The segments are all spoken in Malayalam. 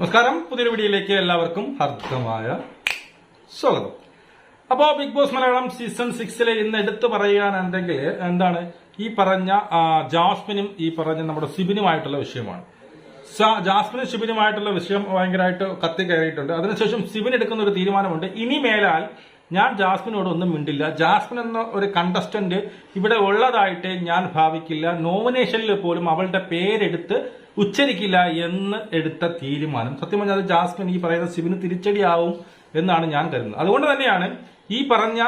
നമസ്കാരം. പുതിയൊരു വീഡിയോയിലേക്ക് എല്ലാവർക്കും ഹർദ്ദമായ സ്വാഗതം. അപ്പോൾ ബിഗ് ബോസ് മലയാളം സീസൺ സിക്സിലെ ഇന്ന് എടുത്തു പറയുകയാണെന്നുണ്ടെങ്കിൽ എന്താണ്? ഈ പറഞ്ഞ ജാസ്മിനും ഈ പറഞ്ഞ നമ്മുടെ സിബിനുമായിട്ടുള്ള വിഷയമാണ്. ജാസ്മിനും സിബിനുമായിട്ടുള്ള വിഷയം ഭയങ്കരമായിട്ട് കത്തി കയറിയിട്ടുണ്ട്. അതിനുശേഷം സിബിൻ എടുക്കുന്ന ഒരു തീരുമാനമുണ്ട്. ഇനി മേലാൽ ഞാൻ ജാസ്മിനോട് ഒന്നും മിണ്ടില്ല. ജാസ്മിൻ എന്ന ഒരു കണ്ടസ്റ്റന്റ് ഇവിടെ ഉള്ളതായിട്ട് ഞാൻ ഭാവിക്കില്ല. നോമിനേഷനിൽ പോലും അവളുടെ പേരെടുത്ത് ഉച്ചരിക്കില്ല എന്ന് എടുത്ത തീരുമാനം. സത്യം പറഞ്ഞാൽ ജാസ്മിൻ ഈ പറയുന്ന സിബിന് തിരിച്ചടിയാവും എന്നാണ് ഞാൻ കരുതുന്നത്. അതുകൊണ്ട് തന്നെയാണ് ഈ പറഞ്ഞ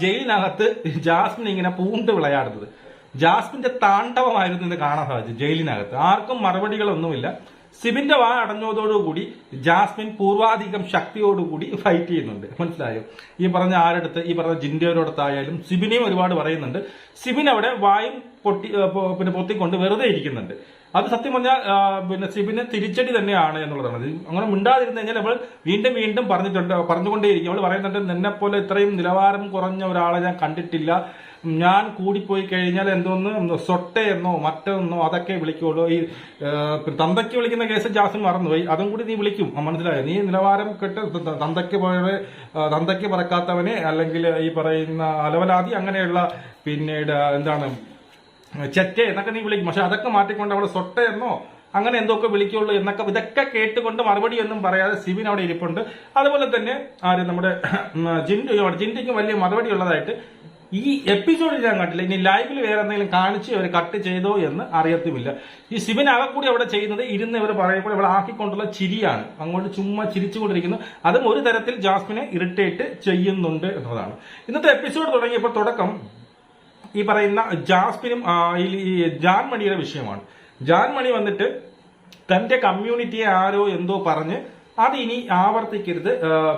ജയിലിനകത്ത് ജാസ്മിൻ ഇങ്ങനെ പൂണ്ട് വിളയാടുന്നത്. ജാസ്മിന്റെ താണ്ഡവമായിരുന്നു ഇത് കാണാൻ സാധിച്ചു ജയിലിനകത്ത്. ആർക്കും മറുപടികളൊന്നുമില്ല. സിബിന്റെ വാ അടഞ്ഞതോടുകൂടി ജാസ്മിൻ പൂർവാധികം ശക്തിയോടുകൂടി ഫൈറ്റ് ചെയ്യുന്നുണ്ട്. മനസ്സിലായോ? ഈ പറഞ്ഞ ആരടുത്ത് ഈ പറഞ്ഞ ജിൻഡോരോടത്തായാലും സിബിനെയും ഒരുപാട് പറയുന്നുണ്ട്. സിബിൻ അവിടെ വായും പൊട്ടി പിന്നെ പൊത്തിക്കൊണ്ട് വെറുതെ ഇരിക്കുന്നുണ്ട്. അത് സത്യം പറഞ്ഞാൽ പിന്നെ സിബിന് തിരിച്ചടി തന്നെയാണ് എന്നുള്ളതാണ്. അങ്ങനെ മിണ്ടാതിരുന്നു കഴിഞ്ഞാൽ അവൾ വീണ്ടും വീണ്ടും പറഞ്ഞിട്ടുണ്ട് പറഞ്ഞുകൊണ്ടേയിരിക്കും. അവൾ പറയുന്നുണ്ട് നിന്നെ പോലെ ഇത്രയും നിലവാരം കുറഞ്ഞ ഒരാളെ ഞാൻ കണ്ടിട്ടില്ല. ഞാൻ കൂടിപ്പോയി കഴിഞ്ഞാൽ എന്തോന്ന് സൊട്ടയെന്നോ മറ്റൊന്നോ അതൊക്കെ വിളിക്കുള്ളൂ. ഈ തന്തയ്ക്ക് വിളിക്കുന്ന കേസ് ജാസ് മറന്നുപോയി. അതും കൂടി നീ വിളിക്കും. മനസ്സിലായോ? നീ നിലവാരം കെട്ട് തന്തയ്ക്ക് പോയവരെ തന്തയ്ക്ക് പറക്കാത്തവനെ അല്ലെങ്കിൽ ഈ പറയുന്ന അലവലാതി അങ്ങനെയുള്ള പിന്നീട് എന്താണ് ചെറ്റ എന്നൊക്കെ നീ വിളിക്കും. പക്ഷെ അതൊക്കെ മാറ്റിക്കൊണ്ട് അവിടെ സൊട്ട എന്നോ അങ്ങനെ എന്തൊക്കെ വിളിക്കുള്ളൂ എന്നൊക്കെ ഇതൊക്കെ കേട്ടുകൊണ്ട് മറുപടി ഒന്നും പറയാതെ സിബിൻ അവിടെ ഇരിപ്പുണ്ട്. അതുപോലെ തന്നെ ആര് നമ്മുടെ ഉം, ജിൻഡു ജിൻഡിക്കും വലിയ മറുപടി ഉള്ളതായിട്ട് ഈ എപ്പിസോഡിൽ ഞാൻ കണ്ടില്ല. ഇനി ലൈവിൽ വേറെ എന്തെങ്കിലും കാണിച്ച് അവർ കട്ട് ചെയ്തോ എന്ന് അറിയത്തുമില്ല. ഈ സിബിൻ കൂടി അവിടെ ചെയ്യുന്നത് ഇരുന്ന് ഇവർ പറയുമ്പോൾ ഇവിടെ ആക്കിക്കൊണ്ടുള്ള ചിരിയാണ്. അങ്ങോട്ട് ചുമ്മാ ചിരിച്ചുകൊണ്ടിരിക്കുന്നു. അതും ഒരു തരത്തിൽ ജാസ്മിനെ ഇറിറ്റേറ്റ് ചെയ്യുന്നുണ്ട് എന്നതാണ്. ഇന്നത്തെ എപ്പിസോഡ് തുടങ്ങിയപ്പോൾ തുടക്കം ഈ പറയുന്ന ജാസ്മിനും ജാൻ ജാൻമണിയുടെ വിഷയമാണ്. ജാൻമണി വന്നിട്ട് തന്റെ കമ്മ്യൂണിറ്റിയെ ആരോ എന്തോ പറഞ്ഞ് അത് ഇനി ആവർത്തിക്കരുത്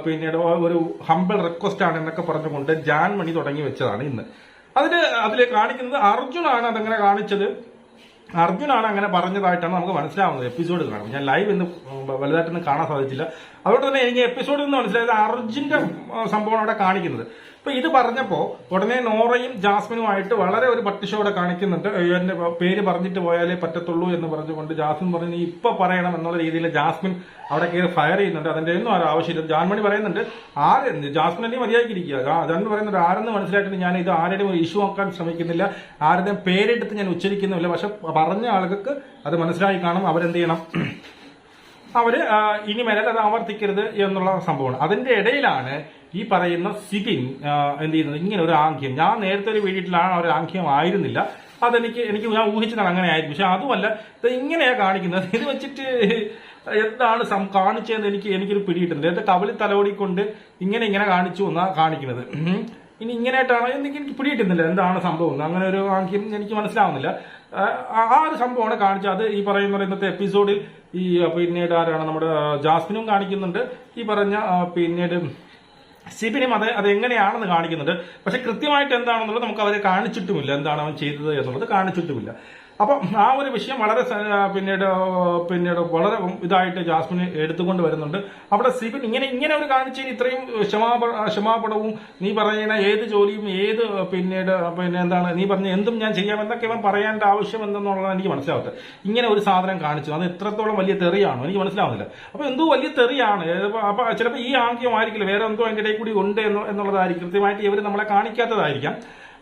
പിന്നീട് ഒരു ഹംബിൾ റിക്വസ്റ്റ് ആണ് എന്നൊക്കെ പറഞ്ഞുകൊണ്ട് ജാൻമണി തുടങ്ങി വെച്ചതാണ് ഇന്ന്. അതിന് അതിൽ കാണിക്കുന്നത് അർജുനാണ് അതങ്ങനെ കാണിച്ചത്. അർജുനാണ് അങ്ങനെ പറഞ്ഞതായിട്ടാണ് നമുക്ക് മനസ്സിലാവുന്നത്. എപ്പിസോഡ് കാണും ഞാൻ ലൈവ് ഇന്ന് വലുതായിട്ടൊന്നും കാണാൻ സാധിച്ചില്ല. അതുകൊണ്ട് തന്നെ എനിക്ക് എപ്പിസോഡിൽ നിന്ന് മനസ്സിലായത് അർജുന്റെ സംഭവമാണ് അവിടെ കാണിക്കുന്നത്. അപ്പൊ ഇത് പറഞ്ഞപ്പോ ഉടനെ നോറയും ജാസ്മിനുമായിട്ട് വളരെ ഒരു പട്ടിഷോടെ കാണിക്കുന്നുണ്ട്. എന്റെ പേര് പറഞ്ഞിട്ട് പോയാലേ പറ്റത്തുള്ളൂ എന്ന് പറഞ്ഞുകൊണ്ട് ജാസ്മിൻ പറഞ്ഞു ഇപ്പൊ പറയണം എന്നുള്ള രീതിയിൽ ജാസ്മിൻ അവിടെ കയറി ഫയർ ചെയ്യുന്നുണ്ട്. അതിന്റെ ഒന്നും ആരും ആവശ്യമില്ല. ജാൻമണി പറയുന്നുണ്ട് ആര് എന്നെ? മര്യാദയ്ക്കിരിക്കുക? ജാൻമണി പറയുന്നുണ്ട് ആരെന്ന് മനസ്സിലായിട്ട് ഞാൻ ഇത് ആരുടെയും ഒരു ഇഷ്യൂ ആക്കാൻ ശ്രമിക്കുന്നില്ല. ആരുടെയും പേരെടുത്ത് ഞാൻ ഉച്ചരിക്കുന്നില്ല പക്ഷെ പറഞ്ഞ ആളുകൾക്ക് അത് മനസ്സിലായി കാണും. അവരെന്ത് ചെയ്യണം? അവർ ഇനി മേലെ അത് ആവർത്തിക്കരുത് എന്നുള്ള സംഭവമാണ്. അതിന്റെ ഇടയിലാണ് ഈ പറയുന്ന സിബിൻ എന്ത് ചെയ്യുന്നത്? ഇങ്ങനെ ഒരു ആംഗ്യം. ഞാൻ നേരത്തെ ഒരു വീഡിയോയിലാണ് ഒരു ആംഗ്യം ആയിരുന്നില്ല. അതെനിക്ക് എനിക്ക് ഞാൻ ഊഹിച്ചതാണ് അങ്ങനെ ആയിരുന്നു പക്ഷെ അതുമല്ല ഇത് ഇങ്ങനെയാ കാണിക്കുന്നത്. ഇത് വെച്ചിട്ട് എന്താണ് സം കാണിച്ചതെന്ന് എനിക്ക് എനിക്കൊരു പിടിയിട്ടുന്നില്ല എന്റെ കവളി തലോടിക്കൊണ്ട് ഇങ്ങനെ ഇങ്ങനെ കാണിച്ചു എന്നാ കാണിക്കുന്നത്. ഇനി ഇങ്ങനെയായിട്ടാണ് എനിക്ക് എനിക്ക് പിടിയിട്ടുന്നില്ല എന്താണ് സംഭവം അങ്ങനെ ഒരു ആംഗ്യം എനിക്ക് മനസ്സിലാവുന്നില്ല. ആ ഒരു സംഭവമാണ് കാണിച്ചത്. അത് ഈ പറയുന്ന ഇന്നത്തെ എപ്പിസോഡിൽ ഈ പിന്നീട് ആരാണ് നമ്മുടെ ജാസ്മിനും കാണിക്കുന്നുണ്ട്. ഈ പറഞ്ഞ പിന്നീട് സിബിനും അത് അത് എങ്ങനെയാണെന്ന് കാണിക്കുന്നുണ്ട്. പക്ഷെ കൃത്യമായിട്ട് എന്താണെന്നുള്ളത് നമുക്ക് അവരെ കാണിച്ചിട്ടുമില്ല. എന്താണ് അവൻ ചെയ്തത് എന്നുള്ളത് കാണിച്ചിട്ടുമില്ല. അപ്പം ആ ഒരു വിഷയം വളരെ പിന്നീട് പിന്നീട് വളരെ ഇതായിട്ട് ജാസ്മിന് എടുത്തുകൊണ്ട് വരുന്നുണ്ട്. അവിടെ സിബിൻ ഇങ്ങനെ ഇങ്ങനെ ഒരു കാണിച്ചതിന് ഇത്രയും ക്ഷമാപ ക്ഷമാപണവും നീ പറയുന്ന ഏത് ജോലിയും ഏത് പിന്നീട് പിന്നെ എന്താണ് നീ പറഞ്ഞ എന്തും ഞാൻ ചെയ്യാം എന്നൊക്കെ ഇവൻ പറയേണ്ട ആവശ്യം എന്തെന്നുള്ളതാണ് എനിക്ക് മനസ്സിലാവട്ടെ ഇങ്ങനെ ഒരു സാധനം കാണിച്ചു. അത് എത്രത്തോളം വലിയ തെറിയാണോ എനിക്ക് മനസ്സിലാവുന്നില്ല. അപ്പോൾ എന്തോ വലിയ തെറിയാണ്. അപ്പോൾ അപ്പൊ ചിലപ്പോൾ ഈ ആംഗ്യമായിരിക്കില്ല. വേറെ എന്തോ അതിന്റെ കൂടി ഉണ്ട് എന്ന് എന്നുള്ളതായിരിക്കും. കൃത്യമായിട്ട് ഇവർ നമ്മളെ കാണിക്കാത്തതായിരിക്കാം.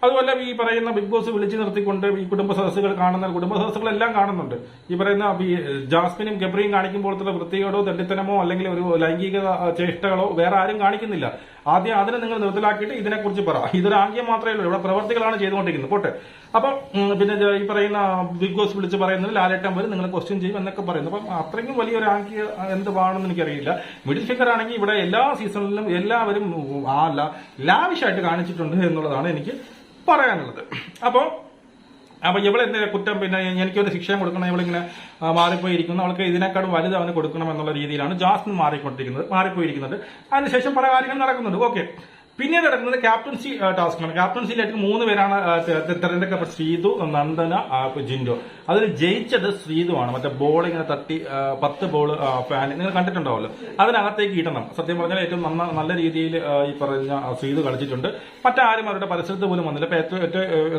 അതുപോലെ ഈ പറയുന്ന ബിഗ് ബോസ് വിളിച്ചു നിർത്തിക്കൊണ്ട് ഈ കുടുംബ സദസ്സുകൾ കാണുന്ന കുടുംബ സദസ്സുകളെല്ലാം കാണുന്നുണ്ട്. ഈ പറയുന്ന ജാസ്മിനും ഗബ്രിയും കാണിക്കുമ്പോഴത്തെ വൃത്തികേടോ തെണ്ടിത്തനമോ അല്ലെങ്കിൽ ഒരു ലൈംഗിക ചേഷ്ടകളോ വേറെ ആരും കാണിക്കുന്നില്ല. ആദ്യം അതിനെ നിങ്ങൾ നിർത്തലാക്കിയിട്ട് ഇതിനെക്കുറിച്ച് പറ. ഇതൊരു ആംഗ്യം മാത്രമേ ഉള്ളൂ. ഇവിടെ പ്രവർത്തികളാണ് ചെയ്തുകൊണ്ടിരിക്കുന്നത്. പോട്ടെ. അപ്പം പിന്നെ ഈ പറയുന്ന ബിഗ് ബോസ് വിളിച്ച് പറയുന്നത് ലാലേട്ടൻ വരും. നിങ്ങൾ ക്വസ്റ്റ്യൻ ചെയ്യും എന്നൊക്കെ പറയുന്നു. അപ്പം അത്രയ്ക്കും വലിയൊരു ആംഗ്യ എന്തുവാണെന്ന് എനിക്കറിയില്ല. മിഡിൽ ഫിഗർ ആണെങ്കിൽ ഇവിടെ എല്ലാ സീസണിലും എല്ലാവരും ആ ലാവിഷായിട്ട് കാണിച്ചിട്ടുണ്ട് എന്നുള്ളതാണ് എനിക്ക് പറയാനുള്ളത്. അപ്പോൾ അപ്പൊ ഇവളെന്ത് കുറ്റം? പിന്നെ എനിക്കൊരു ശിക്ഷ കൊടുക്കണം. ഇവളിങ്ങനെ മാറിപ്പോയിരിക്കുന്നു. അവൾക്ക് ഇതിനേക്കാളും വലുത് അവന് കൊടുക്കണം എന്നുള്ള രീതിയിലാണ് ജാസ്മിൻ മാറിക്കൊണ്ടിരിക്കുന്നത് മാറിപ്പോയിരിക്കുന്നത്. അതിനുശേഷം പല കാര്യങ്ങൾ നടക്കുന്നുണ്ട്. ഓക്കെ. പിന്നീട് നടക്കുന്നത് ക്യാപ്റ്റൻസി ടാസ്ക്കാണ്. ക്യാപ്റ്റൻസിയിലേക്ക് മൂന്ന് പേരാണ് തെരഞ്ഞെടുക്കപ്പെട്ട ശ്രീതു നന്ദന ജിൻഡോ. അതിൽ ജയിച്ചത് ശ്രീതു ആണ് മറ്റേ ബോൾ ഇങ്ങനെ തട്ടി പത്ത് ബോൾ ഫാൻ നിങ്ങൾ കണ്ടിട്ടുണ്ടാവുമല്ലോ. അതിനകത്തേക്ക് ഇടണം. സത്യം പറഞ്ഞാൽ ഏറ്റവും നന്ന നല്ല രീതിയിൽ ഈ പറഞ്ഞ ശ്രീതു കളിച്ചിട്ടുണ്ട്. മറ്റാരും അവരുടെ പരിസരത്ത് പോലും വന്നില്ല. അപ്പൊ ഏറ്റവും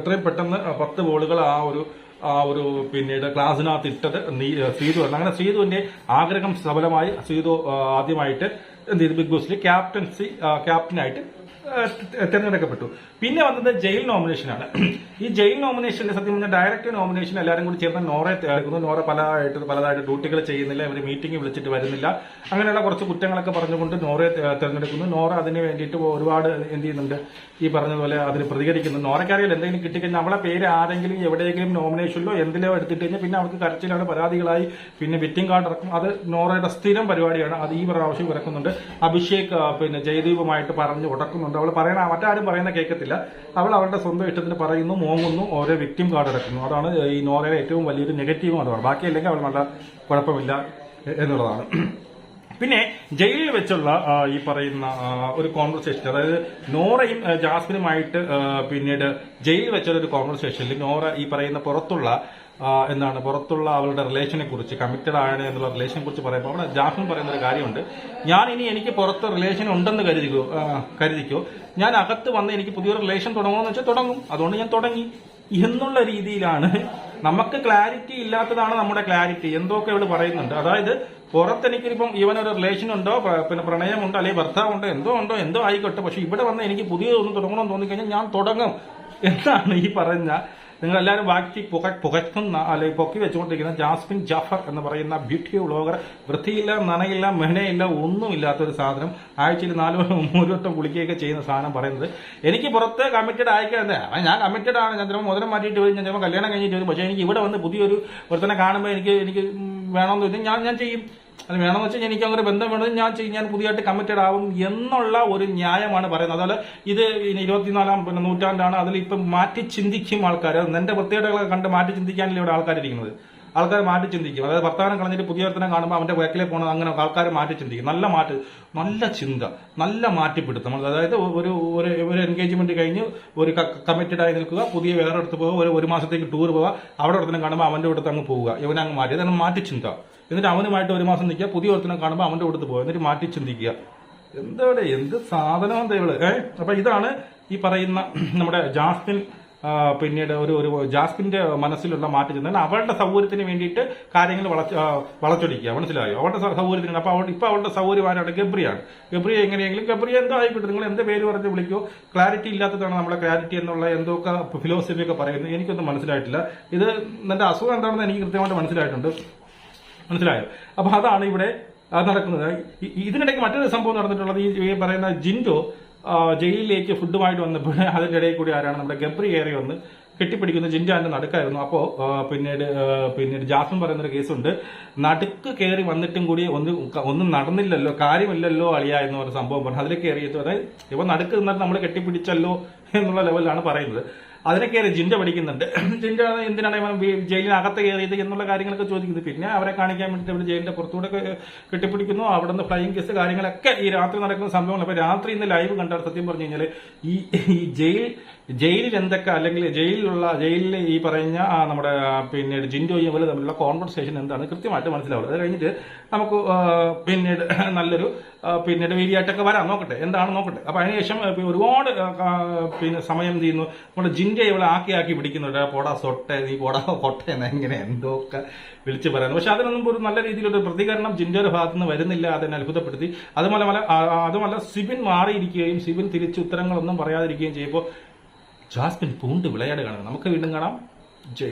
എത്രയും പെട്ടെന്ന് പത്ത് ബോളുകൾ ആ ഒരു ആ ഒരു പിന്നീട് ക്ലാസ്സിനകത്ത് ഇട്ടത് ശ്രീതു അങ്ങനെ ശ്രീതുവിന്റെ ആഗ്രഹം സഫലമായി. ശ്രീതു ആദ്യമായിട്ട് എന്ത് ചെയ്തു? ബിഗ് ബോസിൽ ക്യാപ്റ്റൻസി ക്യാപ്റ്റനായിട്ട് തിരഞ്ഞെടുക്കപ്പെട്ടു. പിന്നെ വന്നത് ജയിൽ നോമിനേഷനാണ് ഈ ജയിൽ നോമിനേഷനിൽ സത്യം പറഞ്ഞാൽ ഡയറക്റ്റ് നോമിനേഷൻ എല്ലാവരും കൂടി ചേർന്ന് നോറെ എടുക്കുന്നു നോറ പലതായിട്ട് പലതായിട്ട് ഡ്യൂട്ടികൾ ചെയ്യുന്നില്ല ഇവർ മീറ്റിംഗ് വിളിച്ചിട്ട് വരുന്നില്ല. അങ്ങനെയുള്ള കുറച്ച് കുറ്റങ്ങളൊക്കെ പറഞ്ഞുകൊണ്ട് നോറെ തിരഞ്ഞെടുക്കുന്നു തെരഞ്ഞെടുക്കുന്നു. നോറ അതിന് വേണ്ടിയിട്ട് ഒരുപാട് എന്ത് ചെയ്യുന്നുണ്ട്? ഈ പറഞ്ഞതുപോലെ അതിന് പ്രതികരിക്കുന്നു. നോറയ്ക്കറിയില്ല എന്തെങ്കിലും കിട്ടിക്കഴിഞ്ഞാൽ അവളെ പേര് ആരെങ്കിലും എവിടെയെങ്കിലും നോമിനേഷനിലോ എന്തിലോ എടുത്തിട്ട് കഴിഞ്ഞാൽ പിന്നെ അവർക്ക് കരച്ചിലാണ് പരാതികളായി. പിന്നെ വിറ്റിംഗ് കാർഡ് ഇറക്കും. അത് നോറയുടെ സ്ഥിരം പരിപാടിയാണ്. അത് ഈ പ്രാവശ്യം ഇറക്കുന്നുണ്ട്. അഭിഷേക് പിന്നെ ജയദീപുമായിട്ട് പറഞ്ഞ് ഉടക്കുന്നുണ്ട്. അവൾ പറയണ മറ്റാരും പറയുന്ന കേൾക്കത്തില്ല. അവൾ അവളുടെ സ്വന്തം ഇഷ്ടത്തിന് പറയുന്നു മോങ്ങുന്നു ഓരോ വിക്ടിം കാർഡ് എടുക്കുന്നു. അതാണ് ഈ നോറയുടെ ഏറ്റവും വലിയൊരു നെഗറ്റീവും അതാണ്. ബാക്കിയല്ലെങ്കിൽ അവൾ നല്ല കുഴപ്പമില്ല എന്നുള്ളതാണ്. പിന്നെ ജയിലിൽ വെച്ചുള്ള ഈ പറയുന്ന ഒരു കോൺവെർസേഷൻ അതായത് നോറയും ജാസ്മിനുമായിട്ട് പിന്നീട് ജയിലിൽ വെച്ചുള്ള ഒരു കോൺവെർസേഷനിൽ നോറ ഈ പറയുന്ന പുറത്തുള്ള എന്താണ് പുറത്തുള്ള അവളുടെ റിലേഷനെ കുറിച്ച് കമ്മിറ്റഡ് ആണ് എന്നുള്ള റിലേഷനെ കുറിച്ച് പറയുമ്പോൾ അവിടെ ജാഫിൻ പറയുന്ന ഒരു കാര്യമുണ്ട്. ഞാൻ ഇനി എനിക്ക് പുറത്ത് റിലേഷൻ ഉണ്ടെന്ന് കരുതിക്കോ കരുതിക്കോ. ഞാൻ അകത്ത് വന്ന് എനിക്ക് പുതിയൊരു റിലേഷൻ തുടങ്ങുമെന്ന് വെച്ചാൽ തുടങ്ങും. അതുകൊണ്ട് ഞാൻ തുടങ്ങി. എന്നുള്ള രീതിയിലാണ് നമുക്ക് ക്ലാരിറ്റി ഇല്ലാത്തതാണ് നമ്മുടെ ക്ലാരിറ്റി എന്തൊക്കെ ഇവിടെ പറയുന്നുണ്ട്. അതായത് പുറത്ത് എനിക്കിപ്പം ഇവൻ ഒരു റിലേഷൻ ഉണ്ടോ പിന്നെ പ്രണയമുണ്ടോ? അല്ലെങ്കിൽ ഭർത്താവുണ്ടോ? എന്തോ ഉണ്ടോ? എന്തോ ആയിക്കോട്ടെ. പക്ഷെ ഇവിടെ വന്ന് എനിക്ക് പുതിയതൊന്നും തുടങ്ങണമെന്ന് തോന്നിക്കഴിഞ്ഞാൽ ഞാൻ തുടങ്ങും. എന്നാണ് ഈ പറഞ്ഞ നിങ്ങൾ എല്ലാവരും വാക്കി പുക പുകയ്ക്കുന്ന അല്ലെങ്കിൽ പൊക്കി വെച്ചുകൊണ്ടിരിക്കുന്ന ജാസ്മിൻ ജാഫർ എന്ന് പറയുന്ന ബ്യൂട്ടി വ്ളോഗർ. വൃത്തിയില്ല നനയില്ല മെഹനയില്ല ഒന്നുമില്ലാത്ത ഒരു സാധനം. ആഴ്ചയിൽ നാല് മൂന്ന് വട്ടം കുളിക്കുകയൊക്കെ ചെയ്യുന്ന സാധനം പറയുന്നത്. എനിക്ക് പുറത്ത് കമ്മിറ്റഡ് ആയിക്കഴിഞ്ഞാൽ അപ്പം ഞാൻ കമ്മിറ്റഡ് ആണ്. ഞാൻ ചിലപ്പോൾ മുതലം മാറ്റിയിട്ട് വരും ഞാൻ ചിലപ്പോൾ കല്യാണം കഴിഞ്ഞിട്ട് വരും. പക്ഷേ എനിക്ക് ഇവിടെ വന്ന് പുതിയൊരു ഒരുത്തനെ കാണുമ്പോൾ എനിക്ക് എനിക്ക് വേണമെന്ന് വെച്ചാൽ ഞാൻ ഞാൻ ചെയ്യും. അത് വേണമെന്ന് വെച്ചാൽ എനിക്ക് അങ്ങനെ ബന്ധം വേണമെങ്കിൽ ഞാൻ ഞാൻ പുതിയതായിട്ട് കമ്മിറ്റഡ് ആവും എന്നുള്ള ഒരു ന്യായമാണ് പറയുന്നത്. അതുപോലെ ഇത് ഇരുപത്തിനാലാം പിന്നെ നൂറ്റാണ്ടാണ്. അതിൽ ഇപ്പം മാറ്റി ചിന്തിക്കും ആൾക്കാർ എന്റെ പ്രത്യേകതകളൊക്കെ കണ്ട് മാറ്റി ചിന്തിക്കാനല്ലേ ഇവിടെ ആൾക്കാരിരിക്കുന്നത് ആൾക്കാർ മാറ്റി ചിന്തിക്കും. അതായത് ഭർത്താവിനെ കളഞ്ഞിട്ട് പുതിയ ഒരുത്തനെ കാണുമ്പോൾ അവന്റെ ബാക്കിലേക്ക് പോകണം അങ്ങനെ ആൾക്കാർ മാറ്റി ചിന്തിക്കും. നല്ല മാറ്റ് നല്ല ചിന്ത നല്ല മാറ്റിപ്പിടുത്തം. അതായത് ഒരു ഒരു ഒരു എൻഗേജ്മെന്റ് കഴിഞ്ഞ് ഒരു കമ്മിറ്റഡ് ആയി നിൽക്കുക പുതിയ വേറെ അടുത്ത് പോകുക ഒരു ഒരു മാസത്തേക്ക് ടൂർ പോവുക അവിടെ ഒരുത്തനെ കാണുമ്പോൾ അവന്റെ അടുത്ത് അങ്ങ് പോവുക. ഇവനങ്ങ് മാറ്റി. അതാണ് മാറ്റി ചിന്ത. എന്നിട്ട് അവനുമായിട്ട് ഒരു മാസം നിൽക്കുക പുതിയ ഒരുത്തനം കാണുമ്പോൾ അവന്റെ കൊടുത്ത് പോകുക എന്നിട്ട് മാറ്റി ചിന്തിക്കുക. എന്തോടെ എന്ത് സാധനമാണ് എന്താ ഇവൾ? അപ്പം ഇതാണ് ഈ പറയുന്ന നമ്മുടെ ജാസ്മിൻ പിന്നീട് ഒരു ഒരു ജാസ്മിന്റെ മനസ്സിലുള്ള മാറ്റം ചെന്നാൽ അവളുടെ സൗകര്യത്തിന് വേണ്ടിയിട്ട് കാര്യങ്ങൾ വളച്ച് വളച്ചൊടിക്കുക. മനസ്സിലായോ? അവളുടെ സൗകര്യത്തിന് അപ്പോൾ അവൾ ഇപ്പോൾ അവളുടെ സൗകര്യമാരാണ് ഗബ്രിയാണ്. ഗബ്രിയെ എങ്ങനെയെങ്കിലും ഗബ്രിയ എന്തോ ആയിക്കോട്ടെ നിങ്ങൾ എന്ത് പേര് പറഞ്ഞ് വിളിക്കോ. ക്ലാരിറ്റി ഇല്ലാത്തതാണ് നമ്മളെ ക്ലാരിറ്റി എന്നുള്ള എന്തൊക്കെ ഫിലോസഫി ഒക്കെ പറയുന്നത്. എനിക്കൊന്നും മനസ്സിലായിട്ടില്ല. ഇത് എന്റെ അസുഖം എന്താണെന്ന് എനിക്ക് കൃത്യമായിട്ട് മനസ്സിലായിട്ടുണ്ട്. മനസ്സിലായോ? അപ്പൊ അതാണ് ഇവിടെ നടക്കുന്നത്. ഇതിനിടയ്ക്ക് മറ്റൊരു സംഭവം നടന്നിട്ടുള്ളത് ഈ പറയുന്ന ജിൻഡോ ജയിലിലേക്ക് ഫുഡുമായിട്ട് വന്നപ്പോൾ അതിന്റെ ഇടയിൽ കൂടി ആരാണ് നമ്മുടെ ഗബ്രി കയറി വന്ന് കെട്ടിപ്പിടിക്കുന്ന ജിൻഡാന്റെ നടുക്കായിരുന്നു. അപ്പോൾ പിന്നീട് പിന്നീട് ജാസ്മിൻ പറയുന്നൊരു കേസുണ്ട്. നടുക്ക് കയറി വന്നിട്ടും കൂടി ഒന്ന് ഒന്നും നടന്നില്ലല്ലോ കാര്യമില്ലല്ലോ അളിയ എന്ന് പറഞ്ഞ സംഭവം പറഞ്ഞു. അതിലേക്ക് കയറിയിട്ട് അതായത് ഇപ്പം നടുക്ക് നിന്നിട്ട് നമ്മൾ കെട്ടിപ്പിടിച്ചല്ലോ എന്നുള്ള ലെവലിലാണ് പറയുന്നത്. അതിനെ കയറി ജിൻഡ പഠിക്കുന്നുണ്ട് ജിൻഡ എന്തിനാണ് ഇവൻ ജയിലിനകത്ത് കയറിയത് എന്നുള്ള കാര്യങ്ങളൊക്കെ ചോദിക്കുന്നത്. പിന്നെ അവരെ കാണിക്കാൻ വേണ്ടിയിട്ട് അവർ ജയിലിന്റെ പുറത്തൂടെ കെട്ടിപ്പിടിക്കുന്നു. അവിടെ നിന്ന് ഫ്ലൈയിങ് കേസ് കാര്യങ്ങളൊക്കെ ഈ രാത്രി നടക്കുന്ന സംഭവങ്ങൾ അപ്പൊ രാത്രി ഇന്ന് ലൈവ് കണ്ടാൽ സത്യം പറഞ്ഞു കഴിഞ്ഞാൽ ഈ ഈ ജയിൽ ജയിലിൽ എന്തൊക്കെ അല്ലെങ്കിൽ ജയിലിലുള്ള ജയിലിൽ ഈ പറഞ്ഞ നമ്മുടെ പിന്നെ പിന്നീട് ജിൻഡോയും പോലെ തമ്മിലുള്ള കോൺവെർസേഷൻ എന്താണ് കൃത്യമായിട്ട് മനസ്സിലാവുക അത് കഴിഞ്ഞിട്ട് നമുക്ക് പിന്നീട് നല്ലൊരു പിന്നീട് വീഡിയോട്ടൊക്കെ വരാം. നോക്കട്ടെ എന്താണ് നോക്കട്ടെ. അപ്പൊ അതിനുശേഷം ഒരുപാട് പിന്നെ സമയം ചെയ്യുന്നു? നമ്മുടെ ജിൻഡെ ഇവിടെ ആക്കി ആക്കി പിടിക്കുന്നുണ്ട്. പോടാ സൊട്ടെ നീ പോടാ കൊട്ടെ എങ്ങനെ എന്തൊക്കെ വിളിച്ചു പറയുന്നു. പക്ഷെ അതിനൊന്നും ഒരു നല്ല രീതിയിലൊരു പ്രതികരണം ജിൻഡോയുടെ ഭാഗത്ത് നിന്ന് വരുന്നില്ല. അതിനെ അത്ഭുതപ്പെടുത്തി. ആ, അതുമല്ല സിബിൻ മാറിയിരിക്കുകയും സിബിൻ തിരിച്ച് ഉത്തരങ്ങളൊന്നും പറയാതിരിക്കുകയും ചെയ്യുമ്പോൾ ജാസ്മിൻ പൂണ്ട് വിളയാട് കാണുക നമുക്ക് വീണ്ടും കാണാം. ജയം